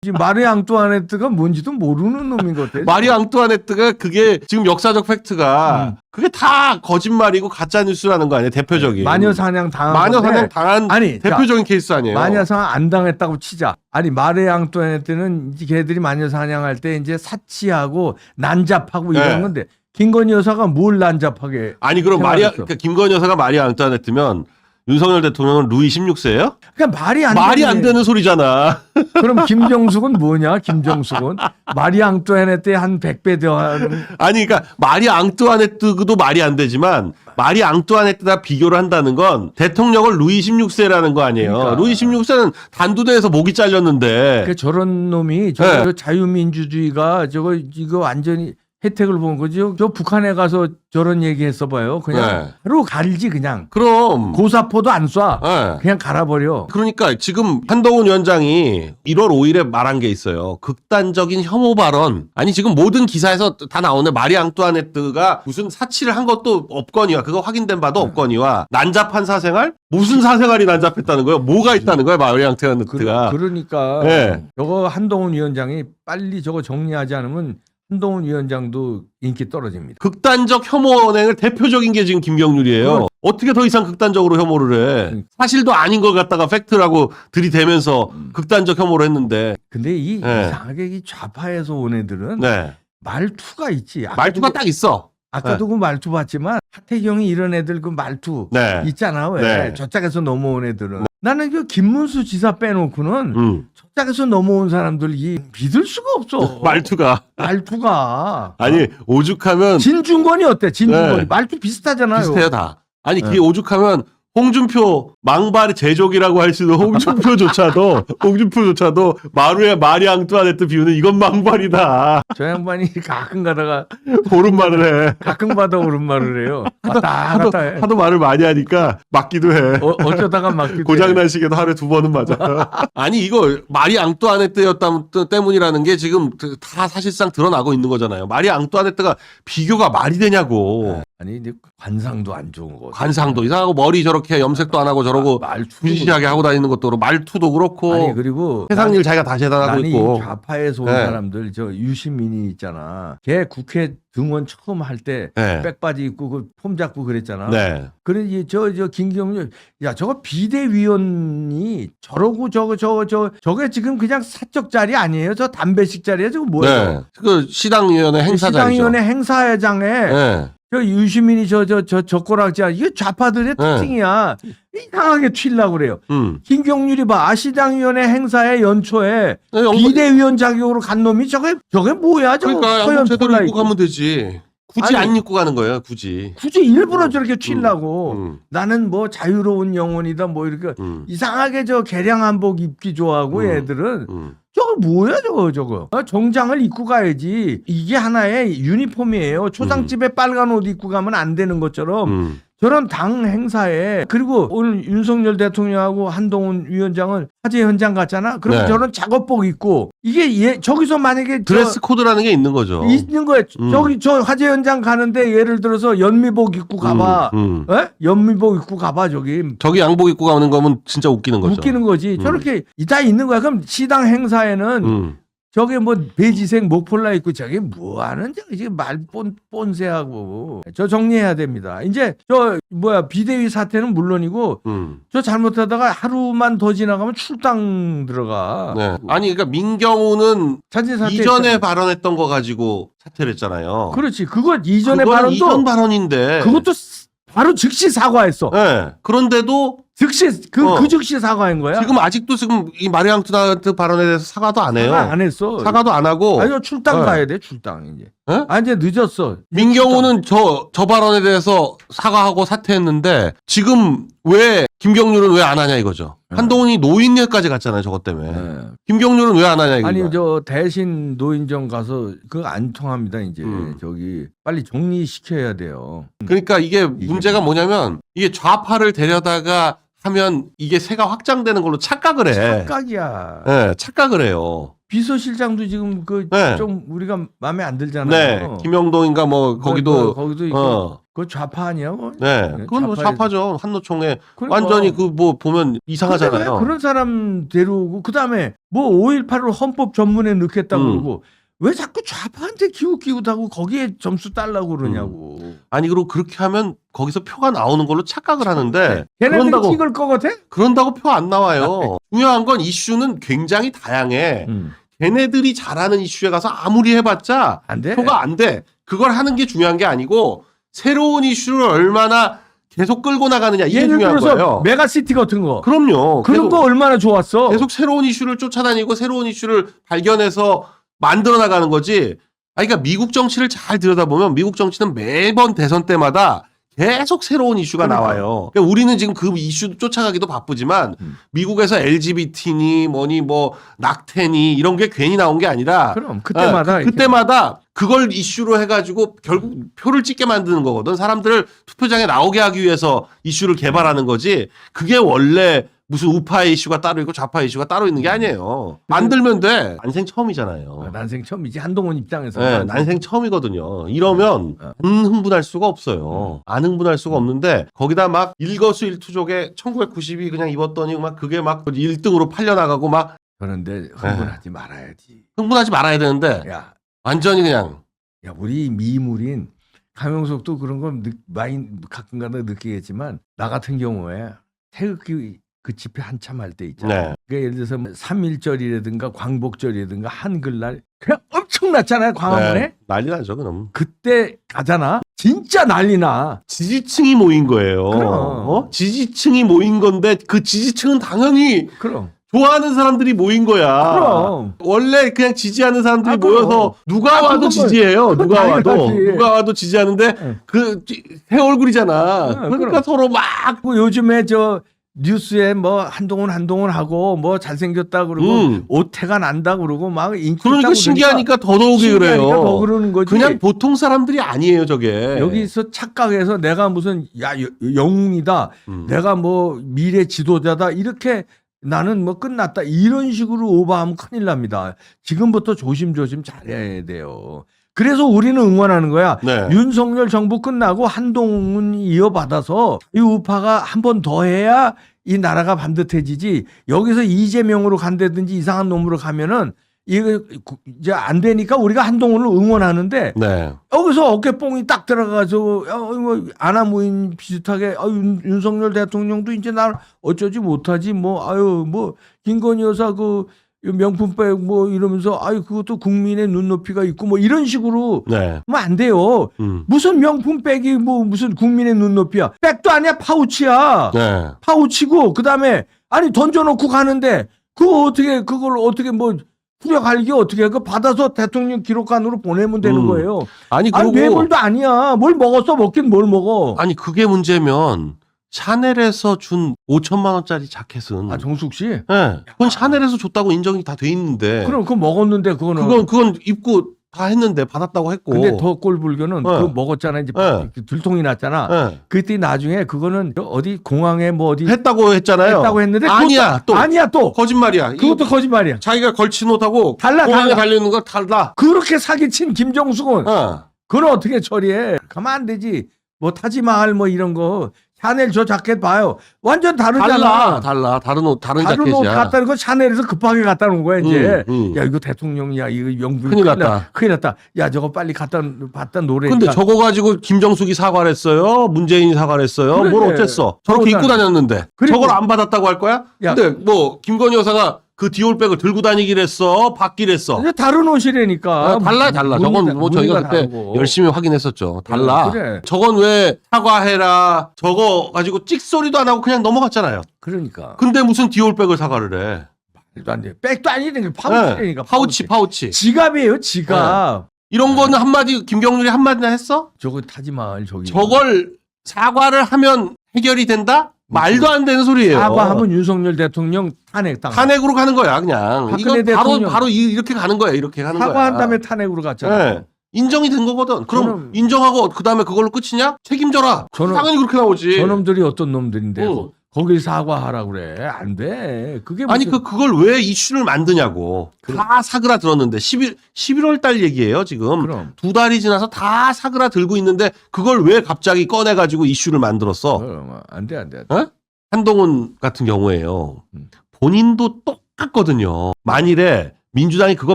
지금 마리 앙뚜아네트가 뭔지도 모르는 놈인 것 같아. 마리 앙뚜아네트가 그게 지금 역사적 팩트가 음. 그게 다 거짓말이고 가짜 뉴스라는 거 아니에요? 대표적인 마녀 사냥 당한 마녀 건데 사냥 당한 아니, 자, 대표적인 케이스 아니에요? 마녀 사냥 안 당했다고 치자. 아니 마리 앙뚜아네트는 이제 걔들이 마녀 사냥할 때 이제 사치하고 난잡하고 이런 네. 건데 김건희 여사가 뭘 난잡하게? 아니 그럼 마리 생각했어. 그러니까 김건희 여사가 마리 앙뚜아네트면 윤석열 대통령은 루이 16세예요? 그러니까 말이 안 말이 되네. 안 되는 소리잖아. 그럼 김정숙은 뭐냐? 김정숙은 마리 앙뚜아네트의 한 100배 더 하는 아니 그러니까 마리 앙뚜아네트도 말이 안 되지만 마리 앙뚜아네트다 비교를 한다는 건 대통령을 루이 16세라는 거 아니에요. 그러니까. 루이 16세는 단두대에서 목이 잘렸는데 그 저런 놈이 저 네. 저 자유민주주의가 저거 이거 완전히 혜택을 본 거죠. 저 북한에 가서 저런 얘기 했어 봐요. 그냥 네. 바로 갈지 그냥 그럼 고사포도 안 쏴. 예. 그냥 갈아버려. 그러니까 지금 한동훈 위원장이 1월 5일에 말한 게 있어요. 극단적인 혐오 발언. 아니 지금 모든 기사에서 다 나오는 마리 앙뚜아네트가 무슨 사치를 한 것도 없거니와 그거 확인된 바도 없거니와 난잡한 사생활? 무슨 사생활이 난잡했다는 거예요? 뭐가 있다는 거예요? 마리 앙뚜아네트가. 그, 러니까 네. 저거 한동훈 위원장이 빨리 저거 정리하지 않으면 한동훈 위원장도 인기 떨어집니다. 극단적 혐오 언행을 대표적인 게 지금 김경률이에요. 그럼. 어떻게 더 이상 극단적으로 혐오를 해? 음. 사실도 아닌 걸 갖다가 팩트라고 들이대면서 음. 극단적 혐오를 했는데. 근데 이 네. 이상하게 이 좌파에서 온 애들은 네. 말투가 있지. 아까도 말투가 그- 딱 있어. 아까도 그 말투 봤지만 하태경이 이런 애들 그 말투 네. 있잖아 왜 네. 저짝에서 넘어온 애들은 나는 그 김문수 지사 빼놓고는 음. 저짝에서 넘어온 사람들 이 믿을 수가 없어 말투가. 말투가 아니 오죽하면 진중권이 어때 진중권이 네. 말투 비슷하잖아요 비슷해요 다. 아니 그게 네. 오죽하면 홍준표 망발의 제족이라고 할 수 있는 홍준표조차도 홍준표조차도 마루에 마리 앙뚜아네트 비우는 이건 망발이다. 저 양반이 가끔 가다가 옳은 말을 해. 가끔 가다 옳은 말을 해요 왔다 하도, 갔다 해 하도 말을 많이 하니까 맞기도 해. 어, 어쩌다가 막 고장난 시계도 하루에 두 번은 맞아. 아니 이거 마리 앙뚜아네트였다 때문이라는 게 지금 다 사실상 드러나고 있는 거잖아요. 마리 앙뚜아네트가 비교가 말이 되냐고. 아니 이제 관상도 안 좋은 거 관상도 이상하고 머리 저렇게 염색도 안 하고 저러고 말투 부시시하게 하고 다니는 것도 그렇고 말투도 그렇고 아니 그리고 세상 일 자기가 다 재단하고 나는 있고 이 좌파에서 온 네. 사람들 저 유시민이 있잖아. 걔 국회 등원 처음 할 때 네. 백바지 입고 그 폼 잡고 그랬잖아. 네. 그래 저저 김경률 야 저거 비대위원이 저러고 저거 저거 저 저게 지금 그냥 사적 자리 아니에요? 저 담배식 자리야 저거 뭐예요? 네. 그 시당위원회 행사장이죠. 시당위원회 행사장에 네. 저 유시민이 저 저 저 젓가락질 이게 좌파들의 특징이야. 이상하게 튀려고 그래요. 음. 김경률이 봐 아시당위원회 행사의 연초에 네, 연구- 비대위원 자격으로 간 놈이 저게 저게 뭐야 저거 그러니까 허연 양복 제대로 입고 가면 되지. 굳이 아니. 안 입고 가는 거예요. 굳이. 굳이 일부러 저렇게 튀려고 음. 나는 뭐 자유로운 영혼이다 뭐 이렇게 음. 이상하게 저 개량 한복 입기 좋아하고 음. 애들은 음. 저거 뭐야 저거 저거? 어, 정장을 입고 가야지. 이게 하나의 유니폼이에요. 초상집에 빨간 옷 입고 가면 안 되는 것처럼 음. 저런 당 행사에 그리고 오늘 윤석열 대통령하고 한동훈 위원장은 화재 현장 갔잖아 그럼 네. 저런 작업복 입고 이게 얘 저기서 만약에 저 드레스 코드라는 게 있는 거죠. 있는 거야 음. 저기 저 화재 현장 가는데 예를 들어서 연미복 입고 가봐 음, 음. 에? 연미복 입고 가봐 저기 저기 양복 입고 가는 거면 진짜 웃기는 거죠. 웃기는 거지 음. 저렇게 다 있는 거야 그럼 시당 행사에는 음. 저게 뭐 베지색 목폴라 입고 저게 뭐 하는 저기 지금 말본 본세하고 저 정리해야 됩니다. 이제 저 뭐야 비대위 사태는 물론이고 음. 저 잘못하다가 하루만 더 지나가면 출당 들어가. 네. 아니 그러니까 민경우는 자진 사퇴 이전에 했잖아. 발언했던 거 가지고 사퇴를 했잖아요. 그렇지 그거 이전에 그거는 발언도 이전 발언인데. 그것도 스- 바로 즉시 사과했어. 네. 그런데도 즉시 그, 어. 그 즉시 사과한 거야. 지금 아직도 지금 이 마리앙 투다트 발언에 대해서 사과도 안 해요. 사과 안 했어. 사과도 안 하고. 아니요 출당 네. 가야 돼 출당 이제. 어? 아 이제 늦었어. 민경우는 저, 저 발언에 대해서 사과하고 사퇴했는데 지금 왜 김경률은 왜 안 하냐 이거죠. 네. 한동훈이 노인네까지 갔잖아요. 저것 때문에. 네. 김경률은 왜 안 하냐 이거. 아니 저 대신 노인정 가서 그거 안 통합니다 이제 음. 저기 빨리 정리시켜야 돼요. 그러니까 이게 문제가 뭐냐면 이게 좌파를 데려다가 하면 이게 세가 확장되는 걸로 착각을 해. 착각이야. 네, 착각을 해요. 비서실장도 지금 그좀 네. 우리가 마음에 안 네, 들잖아요. 김영동인가 뭐 그, 거기도 그, 거기도 있고 어, 그거 좌파 아니야? 뭐? 네, 네, 그건 뭐 좌파죠. 한노총에 그러니까. 완전히 그 뭐 보면 이상하잖아요. 왜 그런 사람 데려오고 그 다음에 뭐 5.18을 헌법 전문에 넣겠다고 음. 그러고 왜 자꾸 좌파한테 기웃기웃하고 거기에 점수 달라고 그러냐고. 아니 그리고 그렇게 하면 거기서 표가 나오는 걸로 착각을 하는데 걔네들이 그런다고 찍을 것 같아? 그런다고 표 안 나와요. 중요한 건 이슈는 굉장히 다양해. 음. 걔네들이 잘하는 이슈에 가서 아무리 해봤자 안 돼. 표가 안 돼. 그걸 하는 게 중요한 게 아니고 새로운 이슈를 얼마나 계속 끌고 나가느냐 이게 예를 중요한 들어서 거예요. 메가시티 같은 거. 그럼요. 그런 계속, 거 얼마나 좋았어. 계속 새로운 이슈를 쫓아다니고 새로운 이슈를 발견해서 만들어 나가는 거지. 아, 그러니까 미국 정치를 잘 들여다보면 미국 정치는 매번 대선 때마다 계속 새로운 이슈가 그러니까. 나와요. 그러니까 우리는 지금 그 이슈 쫓아가기도 바쁘지만 음. 미국에서 LGBT니 뭐니 뭐 낙태니 이런 게 괜히 나온 게 아니라 그럼 그때마다 아, 그, 때마다 그걸 이슈로 해가지고 결국 표를 찍게 만드는 거거든. 사람들을 투표장에 나오게 하기 위해서 이슈를 개발하는 거지. 그게 원래 무슨 우파의 이슈가 따로 있고 좌파 이슈가 따로 있는 게 아니에요. 만들면 돼. 난생 처음이잖아요. 아, 난생 처음이지 한동훈 입장에서. 네, 난생 처음이거든요. 이러면 어. 안 흥분할 수가 없어요. 안 흥분할 수가 없는데 거기다 막 일거수일투족에 1990이 그냥 입었더니 막 그게 막 1등으로 팔려나가고 막 그런데 네. 흥분하지 말아야지. 흥분하지 말아야 되는데 야, 완전히 그냥 야 우리 미물인 강용석도 그런 건 느, 많이 가끔가다 느끼겠지만 나 같은 경우에 태극기 그 집회 한참 할 때 있잖아. 네. 그러니까 예를 들어서 뭐 3.1절이라든가 광복절이라든가 한글날 그냥 엄청났잖아요 광화문에. 네, 난리 나죠 그럼. 그때 가잖아. 진짜 난리나. 지지층이 모인 거예요. 그럼. 어? 지지층이 모인 건데 그 지지층은 당연히 그럼. 좋아하는 사람들이 모인 거야. 그럼. 원래 그냥 지지하는 사람들이 아. 모여서 누가 아, 와도 그건 지지해요. 그건 누가 와도 당연하지. 누가 와도 지지하는데 응. 그새 얼굴이잖아. 응, 그러니까 그럼. 서로 막 뭐 요즘에 저 뉴스에 뭐 한동훈 한동훈 하고 뭐 잘생겼다 그러고 음. 오태가 난다 그러고 막 인기 그러니까 있다고 신기하니까 더더욱이 신기하니까 그래요. 더 그러는 거지. 그냥 보통 사람들이 아니에요, 저게. 여기서 착각해서 내가 무슨 야 여- 영웅이다. 음. 내가 뭐 미래 지도자다. 이렇게 나는 뭐 끝났다. 이런 식으로 오버하면 큰일 납니다. 지금부터 조심조심 잘해야 돼요. 그래서 우리는 응원하는 거야. 네. 윤석열 정부 끝나고 한동훈 이어받아서 이 우파가 한 번 더 해야 이 나라가 반듯해지지. 여기서 이재명으로 간다든지 이상한 놈으로 가면은 이거 구- 이제 안 되니까 우리가 한동훈을 응원하는데 네. 여기서 어깨뽕이 딱 들어가서 어, 아나무인 비슷하게 아, 윤, 윤석열 대통령도 이제 날 어쩌지 못하지 뭐 아유 뭐 김건희 여사 그 명품백 뭐 이러면서 아유 그것도 국민의 눈높이가 있고 뭐 이런 식으로 네. 하면 안 돼요. 음. 무슨 명품백이 뭐 무슨 국민의 눈높이야. 백도 아니야 파우치야. 네. 파우치고 그다음에 아니 던져놓고 가는데 그거 어떻게 그걸 어떻게 뭐 후려갈기 어떻게 해? 그 받아서 대통령 기록관으로 보내면 되는 음. 거예요. 아니 아니 그리고 뇌물도 아니야. 뭘 먹었어 먹긴 뭘 먹어. 아니 그게 문제면 샤넬에서 준 5천만 원짜리 자켓은 아 정숙 씨. 예. 그건 샤넬에서 줬다고 인정이 다 돼 있는데 그럼 그거 먹었는데 그거는. 그건 그건 입고 다 했는데 받았다고 했고 근데 더 꼴불견은 어. 그거 먹었잖아 이제 네. 들통이 났잖아. 예. 그때 나중에 그거는 어디 공항에 뭐 어디 했다고 했잖아요. 했다고 했는데 아니야 또 아니야 또 거짓말이야. 그것도 이거 거짓말이야. 자기가 걸친 옷하고 달라, 공항에 달라. 달려 있는 거 달라. 그렇게 사기친 김정숙은 어. 그걸 어떻게 처리해? 가만 안 되지. 뭐 타지마할 뭐 이런 거 샤넬 저 자켓 봐요. 완전 다르잖아. 달라 달라 다른 옷 다른, 다른 옷 자켓이야. 갖다 놓고 샤넬에서 급하게 갖다 놓은 거야 이제. 음, 음. 야 이거 대통령이야 이거 명분 큰일 났다. 큰일 났다. 야 저거 빨리 갖다 갖다 노래. 근데 저거 가지고 김정숙이 사과를 했어요. 문재인이 사과를 했어요. 그래. 뭘 어쨌어. 저렇게 입고 다녔는데. 그리고- 저걸 안 받았다고 할 거야? 야. 근데 뭐 김건희 여사가 그 디올백을 들고 다니길 했어. 받길 했어. 이제 다른 옷이라니까. 아, 달라 달라. 저건 무늬가- 뭐 저희가 무늬가 그때 다르고. 열심히 확인했었죠. 달라. 어, 그래. 저건 왜 사과해라. 저거 가지고 찍소리도 안 하고 그냥 넘어갔잖아요. 그러니까. 근데 무슨 디올백을 사과를 해. 말도 안 돼. 백도 아니니까 파우치라니까. 네. 파우치 파우치. 지갑이에요 지갑. 이런 거는 한마디 김경률이 한마디나 했어? 저거 타지 마 저기. 저걸 사과를 하면 해결이 된다? 말도 안 되는 소리예요. 사과하면 윤석열 대통령 탄핵 당. 탄핵으로 가는 거야 그냥. 박근혜 이거 바로 대통령. 바로 이- 이렇게 가는 거야 이렇게 가는 거야. 사과한 다음에 탄핵으로 갔잖아. 네. 인정이 된 거거든. 그럼 저는- 인정하고 그 다음에 그걸로 끝이냐? 책임져라. 저는- 당연히 그렇게 나오지. 저놈들이 어떤 놈들인데 어. 거- 거길 사과하라 그래 안 돼. 그게 아니 무슨- 그 그걸 왜 이슈를 만드냐고. 다 사그라 들었는데 11 11월 달 얘기예요, 지금. 그럼 두 달이 지나서 다 사그라 들고 있는데 그걸 왜 갑자기 꺼내 가지고 이슈를 만들었어? 그럼 안 돼 안돼. 어? 한동훈 같은 경우에요. 음. 본인도 똑같거든요. 만일에 민주당이 그거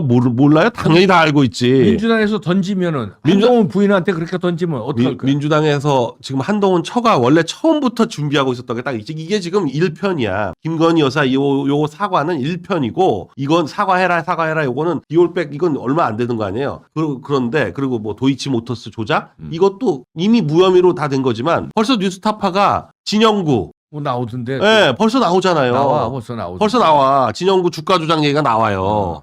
모르, 몰라요? 당연히 다 알고 있지. 민주당에서 던지면은 민주- 한동훈 부인한테 그렇게 던지면 어떡할 민, 거야? 민주당에서 지금 한동훈 처가 원래 처음부터 준비하고 있었던 게딱 이게, 이게 지금 1편이야. 김건희 여사 요, 요 사과는 1편이고 이건 사과해라 사과해라 요거는 비올백 이건 얼마 안 되는 거 아니에요. 그, 그런데 그리고 뭐 도이치 모터스 조작 음. 이것도 이미 무혐의로 다 된 거지만 벌써 뉴스타파가 진영구 뭐 나오던데. 예 벌써 나오잖아요. 나와 벌써 나오. 벌써 나와. 진영구 주가 조작 얘기가 나와요. 어?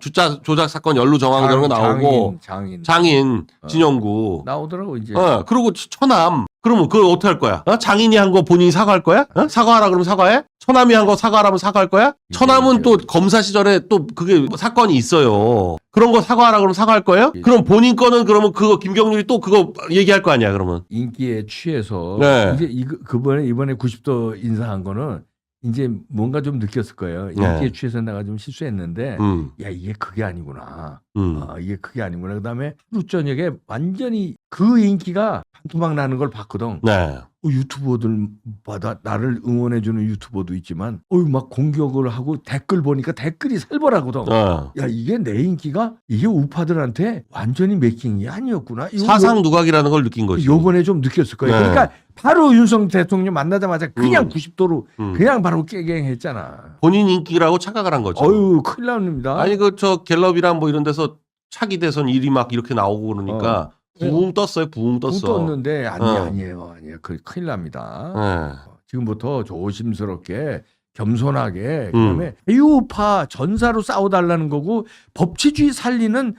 주가 조작 사건 연루 정황 이런 거 나오고 장인, 장인. 장인 어. 진영구 나오더라고 이제. 어, 그리고 처- 처남. 그러면 그걸 어떻게 할 거야? 어? 장인이 한 거 본인이 사과할 거야? 어? 사과하라 그러면 사과해? 처남이 한 거 사과하라면 사과할 거야? 처남은 또 검사 시절에 또 그게 사건이 있어요. 그런 거 사과하라 그러면 사과할 거예요? 이제- 그럼 본인 거는 그러면 그거 김경률이 또 그거 얘기할 거 아니야, 그러면. 인기에 취해서 네. 이제 이 그번에 이번에 90도 인사한 거는 이제 뭔가 좀 느꼈을 거예요. 네. 취해서 내가 좀 실수했는데 음. 야 이게 그게 아니구나. 음. 아, 이게 그게 아니구나. 그다음에 하루 저녁에 완전히 그 인기가 반토막 나는 걸 봤거든. 네. 어, 유튜버들마다 나를 응원해주는 유튜버도 있지만, 어유 막 공격을 하고 댓글 보니까 댓글이 살벌하거든. 어. 야 이게 내 인기가 이게 우파들한테 완전히 메킹이 아니었구나. 사상 누각이라는 걸 느낀 거지. 요번에 좀 느꼈을 거예요. 네. 그러니까 바로 윤석 대통령 만나자마자 그냥 음. 90도로 음. 그냥 바로 깨갱했잖아. 본인 인기라고 착각을 한 거죠. 어유 큰일 납니다. 아니 그 저 갤럽이랑 뭐 이런 데서 차기 대선 1위 막 이렇게 나오고 그러니까 붕 떴어요. 붕 떴어. 붕 떴는데 아니 어. 아니에요, 아니에요. 그 큰일 납니다. 네. 지금부터 조심스럽게 겸손하게 음. 그다음에 자유우파 전사로 싸워달라는 거고 법치주의 살리는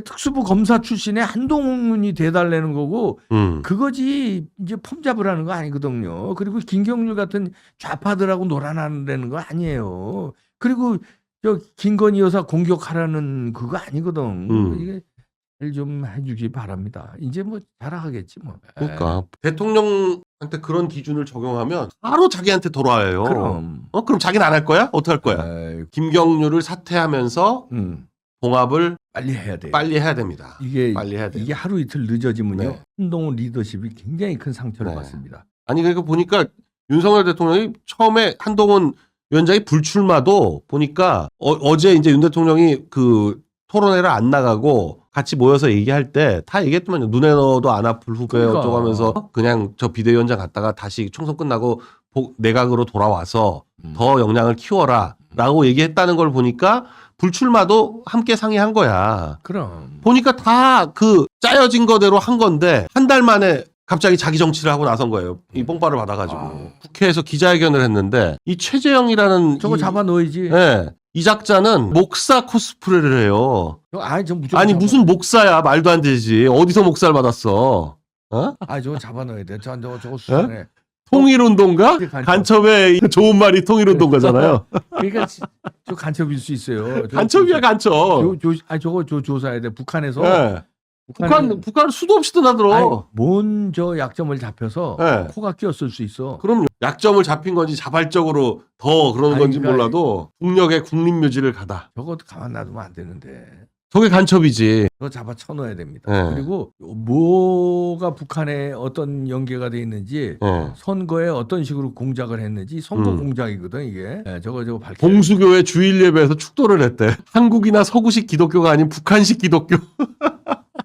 특수부 검사 출신의 한동훈이 돼달라는 거고 음. 그거지 이제 폼 잡으라는 거 아니거든요. 그리고 김경률 같은 좌파들하고 놀아나는 거 아니에요. 그리고 저 김건희 여사 공격하라는 그거 아니거든. 음. 이게 잘좀 해주기 바랍니다. 이제 뭐 잘하겠지 뭐. 그러니까 대통령한테 그런 기준을 적용하면 바로 자기한테 돌아와요. 그럼. 어 그럼 자기는 안 할 거야? 어떻게 할 거야? 아이, 김경률을 사퇴하면서 음, 봉합을 빨리 해야 돼. 빨리 해야 됩니다. 이게 빨리 해야 돼요. 이게 하루 이틀 늦어지면요. 네. 한동훈 리더십이 굉장히 큰 상처를 네. 받습니다. 아니 그러니까 보니까 윤석열 대통령이 처음에 한동훈 위원장이 불출마도 보니까 어, 제 이제 윤 대통령이 그 토론회를 안 나가고 같이 모여서 얘기할 때 다 얘기했더만요. 눈에 넣어도 안 아플 후배 그러니까. 어쩌고 하면서 그냥 저 비대위원장 갔다가 다시 총선 끝나고 복- 내각으로 돌아와서 음. 더 역량을 키워라 라고 얘기했다는 걸 보니까 불출마도 함께 상의한 거야. 그럼. 보니까 다 그 짜여진 거대로 한 건데 한 달 만에 갑자기 자기 정치를 하고 나선 거예요. 이 뽕바를 받아가지고 아. 국회에서 기자회견을 했는데 이 최재형이라는 저거 이, 잡아 넣어야지. 예, 이 작자는 목사 코스프레를 해요. 아니 저 무조건 아니 잡아- 무슨 목사야 말도 안 되지. 어디서 목사를 받았어? 어? 아 저거 잡아 넣어야 돼. 저 저거 저거 수상해. 통일운동가? 간첩. 간첩의 좋은 말이 통일운동가잖아요. 그러니까 지- 저 간첩일 수 있어요. 저- 간첩이야 간첩. 조, 조, 아니 저거 조, 조사해야 돼. 북한에서 예. 북한이 북한 북한 수도 없이 드나들어. 뭔저 약점을 잡혀서 예. 코가 끼었을 수 있어. 그럼 약점을 잡힌 건지 자발적으로 더 그런 아니, 건지 그러니까 몰라도 국력의 국립묘지를 가다. 저것도 가만 놔두면 안 되는데. 저게 간첩이지. 그거 잡아 쳐넣어야 됩니다. 네. 그리고 뭐가 북한에 어떤 연계가 돼 있는지 예. 선거에 어떤 식으로 공작을 했는지 선거 음. 공작이거든 이게. 네, 저거 저거 밝혀. 봉수교회 주일 예배에서 축도를 했대. 한국이나 서구식 기독교가 아닌 북한식 기독교.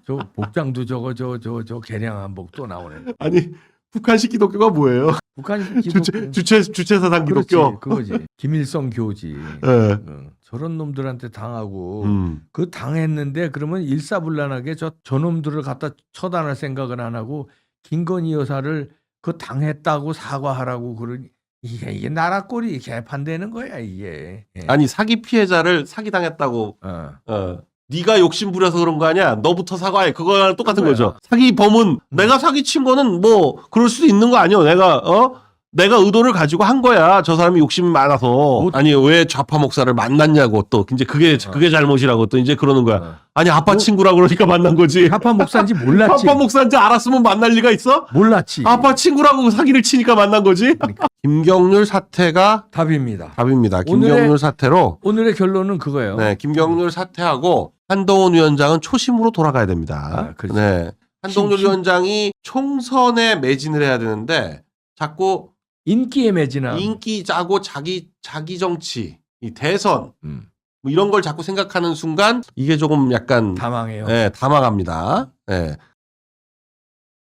저 복장도 저거 저 저 저 개량 한복 또 나오네. 아니 북한식 기독교가 뭐예요? 북한 주체 주체 주체 사상 기독교. 그거지. 김일성 교지. 예. 응. 저런 놈들한테 당하고 음. 그 당했는데 그러면 일사불란하게 저 저놈들을 갖다 처단할 생각은 안 하고 김건희 여사를 그 당했다고 사과하라고 그러니 이게 이게 나라 꼴이 개판되는 거야 이게. 예. 아니 사기 피해자를 사기 당했다고. 어. 어. 네가 욕심 부려서 그런 거 아니야. 너부터 사과해. 그거랑 똑같은 그거야. 거죠. 사기 범은 내가 사기 친 거는 뭐 그럴 수도 있는 거 아니야. 내가 어 내가 의도를 가지고 한 거야. 저 사람이 욕심이 많아서. 뭐- 아니, 왜 좌파 목사를 만났냐고 또. 이제 그게, 그게 잘못이라고 또 이제 그러는 거야. 어. 아니, 아빠 뭐- 친구라고 그러니까 만난 거지. 좌파 목사인지 몰랐지. 아빠 목사인지 알았으면 만날 리가 있어? 몰랐지. 아빠 친구라고 사기를 치니까 만난 거지? 김경률 사태가 답입니다. 답입니다. 오늘의- 김경률 사태로. 오늘의 결론은 그거예요. 네, 김경률 사퇴하고 한동훈 위원장은 초심으로 돌아가야 됩니다. 아, 그렇죠. 네. 한동훈 심- 위원장이 총선에 매진을 해야 되는데 자꾸 인기에 매진한. 인기 짜고 자기 자기 정치, 이 대선 음, 뭐 이런 걸 자꾸 생각하는 순간 이게 조금 약간 다 망해요. 예, 다 망합니다. 예.